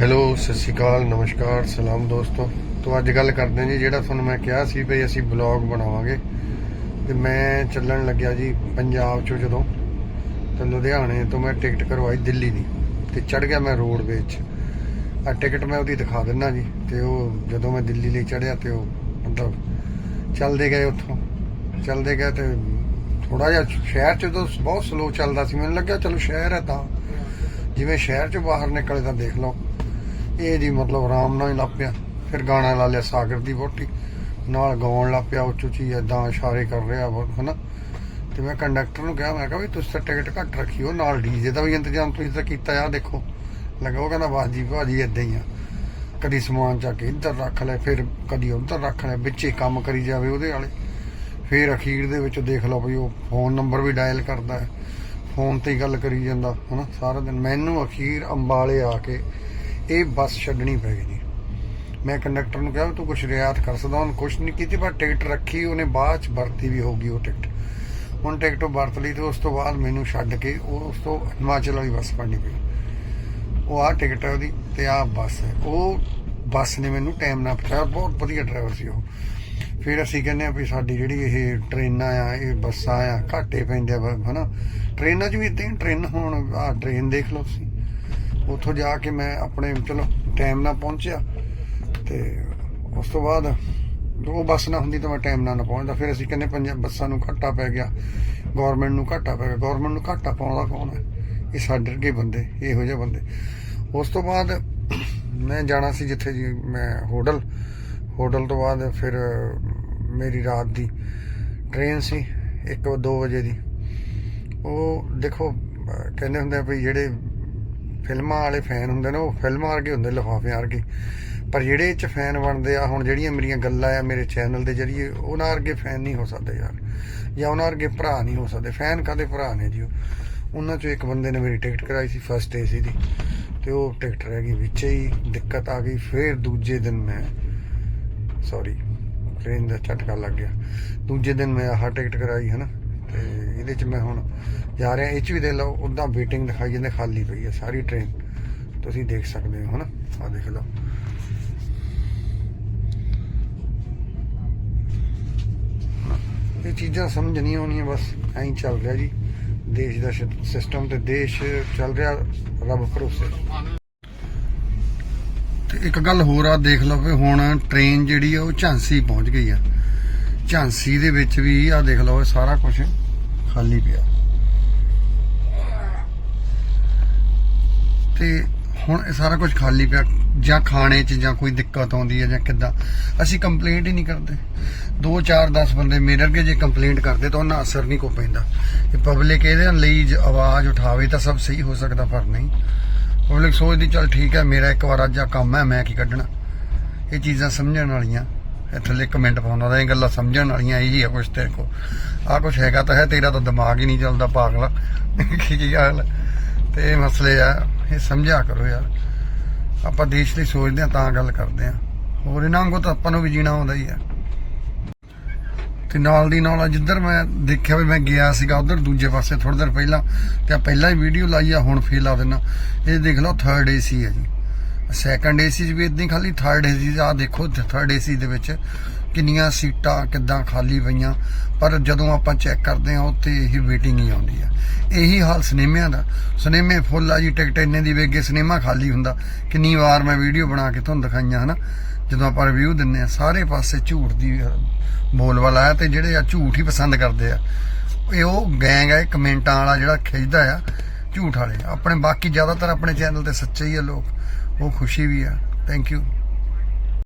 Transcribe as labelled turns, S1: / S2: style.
S1: Hello ਸਤਿ ਸ਼੍ਰੀ ਅਕਾਲ, ਨਮਸਕਾਰ, ਸਲਾਮ ਦੋਸਤੋ। ਤੋਂ ਅੱਜ ਗੱਲ ਕਰਦੇ ਹਾਂ ਜੀ, ਜਿਹੜਾ ਤੁਹਾਨੂੰ ਮੈਂ ਕਿਹਾ ਸੀ ਵੀ ਅਸੀਂ ਬਲੌਗ ਬਣਾਵਾਂਗੇ। ਤੇ ਮੈਂ ਚੱਲਣ ਲੱਗਿਆ ਜੀ ਪੰਜਾਬ ਚੋਂ ਜਦੋਂ ਤੇ ਲੁਧਿਆਣੇ ਤੋਂ ਮੈਂ ਟਿਕਟ ਕਰਵਾਈ ਦਿੱਲੀ ਦੀ। ਤੇ ਚੜ ਗਿਆ ਮੈਂ ਰੋਡ ਵਿੱਚ। ਆ ਟਿਕਟ ਮੈਂ ਉਹਦੀ ਦਿਖਾ ਦਿੰਦਾ ਜੀ, ਤੇ ਉਹ ਜਦੋਂ ਮੈਂ ਦਿੱਲੀ ਲਈ ਚੜਿਆ ਤੇ ਉਹ ਮਤਲਬ ਚੱਲਦੇ ਗਏ ਉੱਥੋਂ। ਚੱਲਦੇ ਗਏ ਤੇ ਥੋੜਾ ਜਿਹਾ ਸ਼ਹਿਰ ਚ ਤਾਂ ਬਹੁਤ ਸਲੋ ਚੱਲਦਾ ਸੀ। ਮੈਨੂੰ ਲੱਗਿਆ ਚਲੋ ਸ਼ਹਿਰ ਹੈ ਤਾਂ। ਜਿਵੇਂ ਸ਼ਹਿਰ ਚ ਬਾਹਰ ਨਿਕਲੇ ਤਾਂ ਦੇਖ ਲਓ। ਇਹ ਜੀ ਮਤਲਬ ਆਰਾਮ ਨਾਲ ਹੀ ਲੱਗ ਪਿਆ। ਫਿਰ ਗਾਣਾ ਲਾ ਲਿਆ ਸਾਗਰ ਦੀ ਵੋਟੀ ਨਾਲ ਗਾਉਣ ਲੱਗ ਪਿਆ, ਉੱਚ ਉੱਚੀ ਏਦਾਂ ਇਸ਼ਾਰੇ ਕਰ ਰਿਹਾ ਵਾ ਹਨਾ। ਤੇ ਮੈਂ ਕੰਡਕਟਰ ਨੂੰ ਕਿਹਾ, ਮੈਂ ਕਿਹਾ ਵੀ ਤੁਸੀਂ ਤਾਂ ਟਿਕਟ ਘੱਟ ਰੱਖਿਓ ਨਾਲ ਡੀਜੇ ਦਾ ਵੀ ਇੰਤਜ਼ਾਮ ਤੁਸੀਂ ਤਾਂ ਕੀਤਾ ਆ, ਦੇਖੋ। ਲੱਗਾ ਉਹ ਕਹਿੰਦਾ ਬਸ ਜੀ ਭਾਜੀ ਏਦਾਂ ਹੀ ਆ। ਕਦੀ ਸਮਾਨ ਚੱਕ ਕੇ ਇੱਧਰ ਰੱਖ ਲੈ, ਫਿਰ ਕਦੀ ਉੱਧਰ ਰੱਖ ਲੈ, ਵਿੱਚੇ ਕੰਮ ਕਰੀ ਜਾਵੇ ਉਹਦੇ ਵਾਲੇ। ਫਿਰ ਅਖੀਰ ਦੇ ਵਿੱਚ ਦੇਖ ਲਓ ਵੀ ਉਹ ਫੋਨ ਨੰਬਰ ਵੀ ਡਾਇਲ ਕਰਦਾ ਹੈ। ਫੋਨ ਤੇ ਹੀ ਗੱਲ ਕਰੀ ਜਾਂਦਾ, ਹਨਾ, ਸਾਰਾ ਦਿਨ। ਮੈਨੂੰ ਅਖੀਰ ਅੰਬਾਲੇ ਆ ਕੇ ਇਹ ਬੱਸ ਛੱਡਣੀ ਪੈ ਗਈ ਜੀ। ਮੈਂ ਕੰਡਕਟਰ ਨੂੰ ਕਿਹਾ ਵੀ ਤੂੰ ਕੁਛ ਰਿਆਤ ਕਰ ਸਕਦਾ, ਉਹਨੇ ਕੁਛ ਨਹੀਂ ਕੀਤੀ, ਪਰ ਟਿਕਟ ਰੱਖੀ, ਉਹਨੇ ਬਾਅਦ ਚ ਵਰਤੀ ਵੀ ਹੋਗੀ ਉਹ ਟਿਕਟ। ਹੁਣ ਟਿਕਟ ਉਹ ਵਰਤ ਲਈ ਤੇ ਉਸ ਤੋਂ ਬਾਅਦ ਮੈਨੂੰ ਛੱਡ ਕੇ ਉਹ ਉਸ ਤੋਂ ਹਿਮਾਚਲ ਵਾਲੀ ਬੱਸ ਫੜਨੀ ਪਈ। ਉਹ ਆ ਟਿਕਟ ਹੈ ਉਹਦੀ ਤੇ ਆ ਬੱਸ ਹੈ। ਉਹ ਬੱਸ ਨੇ ਮੈਨੂੰ ਟਾਈਮ ਨਾਲ ਪਹੁੰਚਾਇਆ, ਬਹੁਤ ਵਧੀਆ ਡਰਾਈਵਰ ਸੀ ਉਹ। ਫਿਰ ਅਸੀਂ ਕਹਿੰਦੇ ਆ ਵੀ ਸਾਡੀ ਜਿਹੜੀ ਇਹ ਟ੍ਰੇਨਾਂ ਆ, ਇਹ ਬੱਸਾਂ ਆ, ਘਾਟੇ ਪੈਂਦੇ ਆ ਬ- ਹਨਾ। ਟ੍ਰੇਨਾਂ 'ਚ ਵੀ ਇਦਾਂ ਹੀ, ਟ੍ਰੇਨ ਹੋਣ ਆ ਟ੍ਰੇਨ ਦੇਖ ਲਓ ਤੁਸੀਂ। ਉੱਥੋਂ ਜਾ ਕੇ ਮੈਂ ਆਪਣੇ ਚਲੋ ਟਾਈਮ ਨਾਲ ਪਹੁੰਚਿਆ ਤੇ ਉਸ ਤੋਂ ਬਾਅਦ ਉਹ ਬੱਸ ਨਾ ਹੁੰਦੀ ਤਾਂ ਮੈਂ ਟਾਈਮ ਨਾਲ ਨਾ ਪਹੁੰਚਦਾ। ਫਿਰ ਅਸੀਂ ਕਹਿੰਦੇ ਪੰਜਾਂ, ਬੱਸਾਂ ਨੂੰ ਘਾਟਾ ਪੈ ਗਿਆ ਗਵਰਨਮੈਂਟ ਨੂੰ ਘਾਟਾ ਪੈ ਗਿਆ। ਗਵਰਨਮੈਂਟ ਨੂੰ ਘਾਟਾ ਪਾਉਂਦਾ ਕੌਣ ਹੈ? ਇਹ ਸਾਡੇ ਵਰਗੇ ਬੰਦੇ, ਇਹੋ ਜਿਹੇ ਬੰਦੇ। ਉਸ ਤੋਂ ਬਾਅਦ ਮੈਂ ਜਾਣਾ ਸੀ ਜਿੱਥੇ ਜੀ ਮੈਂ ਹੋਟਲ। ਹੋਟਲ ਤੋਂ ਬਾਅਦ ਫਿਰ ਮੇਰੀ ਰਾਤ ਦੀ ਟ੍ਰੇਨ ਸੀ 1-2 ਵਜੇ, ਦੀ ਉਹ ਦੇਖੋ ਕਹਿੰਦੇ ਹੁੰਦੇ ਆ ਵੀ ਜਿਹੜੇ ਫਿਲਮਾਂ ਵਾਲੇ ਫੈਨ ਹੁੰਦੇ ਨੇ, ਉਹ ਫਿਲਮਾਂ ਵਰਗੇ ਹੁੰਦੇ, ਲਿਫਾਫਿਆਂ ਵਰਗੇ। ਪਰ ਜਿਹੜੇ ਇਹ ਚ ਫੈਨ ਬਣਦੇ ਆ, ਹੁਣ ਜਿਹੜੀਆਂ ਮੇਰੀਆਂ ਗੱਲਾਂ ਆ ਮੇਰੇ ਚੈਨਲ ਦੇ ਜਰੀਏ, ਉਹਨਾਂ ਵਰਗੇ ਫੈਨ ਨਹੀਂ ਹੋ ਸਕਦੇ ਯਾਰ। ਜਾਂ ਉਹਨਾਂ ਵਰਗੇ ਭਰਾ ਨਹੀਂ ਹੋ ਸਕਦੇ। ਫੈਨ ਕਾਦੇ ਭਰਾ ਨੇ ਜੀ ਉਹਨਾਂ ਚੋਂ ਇੱਕ ਬੰਦੇ ਨੇ ਮੇਰੀ ਟਿਕਟ ਕਰਾਈ ਸੀ ਫਸਟ ਏਸੀ ਦੀ। ਤੇ ਉਹ ਟਿਕਟ ਰਹਿ ਗਈ ਵਿੱਚੇ ਹੀ, ਦਿੱਕਤ ਆ ਗਈ, ਫਿਰ ਦੂਜੇ ਦਿਨ ਮੈਂ ਸੌਰੀ ਟ੍ਰੇਨ ਦਾ ਝਟਕਾ ਲੱਗ ਗਿਆ। ਦੂਜੇ ਦਿਨ ਮੈਂ ਆਹ ਟਿਕਟ ਕਰਾਈ ਹੈ ਨਾ ਤੇ ਇਹਦੇ ਚ ਮੈਂ ਹੁਣ ਜਾ ਰਿਹਾ, ਇਹ ਚ ਵੀ ਦੇਖ ਲਓ ਉਦਾਂ ਵੇਟਿੰਗ ਦਿਖਾਈ ਜਾਂਦੇ, ਖਾਲੀ ਪਈ ਹੈ ਸਾਰੀ ਟ੍ਰੇਨ ਤੁਸੀਂ ਦੇਖ ਸਕਦੇ ਹੋ, ਹਨਾ? ਆ ਦੇਖ ਲਓ। ਇਹ ਚੀਜ਼ਾਂ ਸਮਝ ਨਹੀਂ ਆਉਣੀਆਂ ਬਸ ਐਂ ਚੱਲ ਰਿਹਾ ਜੀ। ਦੇਸ਼ ਦਾ ਸਿਸਟਮ ਤੇ ਦੇਸ਼ ਚੱਲ ਰਿਹਾ, ਰੱਬ ਭਰੋਸੇ। ਤੇ ਇੱਕ ਗੱਲ ਹੋਰ ਆ, ਦੇਖ ਲਓ ਵੀ ਹੁਣ ਟ੍ਰੇਨ ਜਿਹੜੀ ਆ, ਉਹ ਝਾਂਸੀ ਪਹੁੰਚ ਗਈ ਆ। ਝਾਂਸੀ ਦੇ ਵਿੱਚ ਵੀ ਆ ਦੇਖ ਲਓ ਸਾਰਾ ਕੁਝ ਖਾਲੀ ਪਿਆ। ਤੇ ਹੁਣ ਇਹ ਸਾਰਾ ਕੁਝ ਖਾਲੀ ਪਿਆ, ਜਾਂ ਖਾਣੇ 'ਚ ਜਾਂ ਕੋਈ ਦਿੱਕਤ ਆਉਂਦੀ ਹੈ ਜਾਂ ਕਿੱਦਾਂ। ਅਸੀਂ ਕੰਪਲੇਂਟ ਹੀ ਨਹੀਂ ਕਰਦੇ। 2 4 10 ਬੰਦੇ ਮੇਰੇ ਅੱਗੇ ਜੇ ਕੰਪਲੇਂਟ ਕਰਦੇ ਤਾਂ ਉਹਨਾਂ ਅਸਰ ਨਹੀਂ ਕੋ ਪੈਂਦਾ। ਇਹ ਪਬਲਿਕ ਇਹਦੇ ਲਈ ਜ- ਆਵਾਜ਼ ਉਠਾਵੇ ਤਾਂ ਸਭ ਸਹੀ ਹੋ ਸਕਦਾ, ਪਰ ਨਹੀਂ। ਪਬਲਿਕ ਸੋਚਦੀ, ਚੱਲ ਠੀਕ ਹੈ, ਮੇਰਾ ਇੱਕ ਵਾਰ ਅੱਜ ਆ ਕੰਮ ਹੈ, ਮੈਂ ਕੀ ਕੱਢਣਾ। ਇਹ ਚੀਜ਼ਾਂ ਸਮਝਣ ਵਾਲੀਆਂ। ਥੱਲੇ ਕਮੈਂਟ ਪਾਉਂਦਾ ਤਾਂ ਇਹ ਗੱਲਾਂ ਸਮਝਣ ਵਾਲੀਆਂ, ਇਹੀ ਆ ਕੁਛ ਤੇਰੇ ਕੋ ਆ ਕੁਛ ਹੈਗਾ ਤਾਂ ਹੈ, ਤੇਰਾ ਤਾਂ ਦਿਮਾਗ ਹੀ ਨਹੀਂ ਚੱਲਦਾ ਪਾਗਲਾ। ਕੀ ਕੀ ਗੱਲ? ਹੈ? ਤੇ ਇਹ ਮਸਲੇ ਆ, ਇਹ ਸਮਝਿਆ ਕਰੋ ਯਾਰ। ਆਪਾਂ ਦੇਸ਼ ਲਈ ਸੋਚਦੇ ਆ ਤਾਂ ਗੱਲ ਕਰਦੇ ਆ ਹੋਰ ਇਹਨਾਂ ਵਾਂਗੂ ਤਾਂ ਆਪਾਂ ਨੂੰ ਵੀ ਜੀਣਾ ਆਉਂਦਾ ਹੀ ਆ। ਤੇ ਨਾਲ ਦੀ ਨਾਲ ਜਿੱਧਰ ਮੈਂ ਦੇਖਿਆ ਵੀ ਮੈਂ ਗਿਆ ਸੀਗਾ ਉਧਰ ਦੂਜੇ ਪਾਸੇ ਥੋੜੀ ਦੇਰ ਪਹਿਲਾਂ, ਤੇ ਆ ਪਹਿਲਾਂ ਹੀ ਵੀਡੀਓ ਲਾਈ ਆ, ਹੁਣ ਫੇਰ ਲਾ ਦੇਣਾ ਇਹ ਦੇਖ ਲਓ ਥਰਡ ਏਸੀ ਹੈ ਜੀ। ਸੈਕੰਡ ਏਸੀ 'ਚ ਵੀ ਇਦਾਂ ਹੀ ਖਾਲੀ ਥਰਡ ਏਸੀ ਆ ਦੇਖੋ ਥਰਡ ਏਸੀ ਦੇ ਵਿੱਚ ਕਿੰਨੀਆਂ ਸੀਟਾਂ ਕਿੱਦਾਂ ਖਾਲੀ ਪਈਆਂ। ਪਰ ਜਦੋਂ ਆਪਾਂ ਚੈੱਕ ਕਰਦੇ ਹਾਂ, ਉੱਥੇ ਇਹੀ ਵੇਟਿੰਗ ਹੀ ਆਉਂਦੀ ਆ। ਇਹੀ ਹਾਲ ਸਿਨੇਮਿਆਂ ਦਾ। ਸਿਨੇਮੇ ਫੁੱਲ ਆ ਜੀ, ਟਿਕਟ ਇੰਨੇ ਦੀ ਵੇਗੇ ਸਿਨੇਮਾ ਖਾਲੀ ਹੁੰਦਾ। ਕਿੰਨੀ ਵਾਰ ਮੈਂ ਵੀਡੀਓ ਬਣਾ ਕੇ ਤੁਹਾਨੂੰ ਦਿਖਾਈਆਂ, ਹਨਾ? ਜਦੋਂ ਆਪਾਂ ਰਿਵਿਊ ਦਿੰਨੇ ਆ ਸਾਰੇ ਪਾਸੇ ਝੂਠ ਦੀ ਬੋਲਬਾਲਾ ਆ ਤੇ ਜਿਹੜੇ ਆ ਝੂਠ ਹੀ ਪਸੰਦ ਕਰਦੇ ਆ। ਇਹ ਉਹ ਗੈਂਗ ਆ ਕਮੈਂਟਾਂ ਵਾਲਾ ਜਿਹੜਾ ਖਿੱਚਦਾ ਆ, ਝੂਠ ਵਾਲੇ। ਆਪਣੇ ਬਾਕੀ ਜ਼ਿਆਦਾਤਰ ਆਪਣੇ ਚੈਨਲ ਤੇ ਸੱਚੇ ਹੀ ਆ ਲੋਕ। ਉਹ ਖੁਸ਼ੀ ਵੀ ਆ। Thank you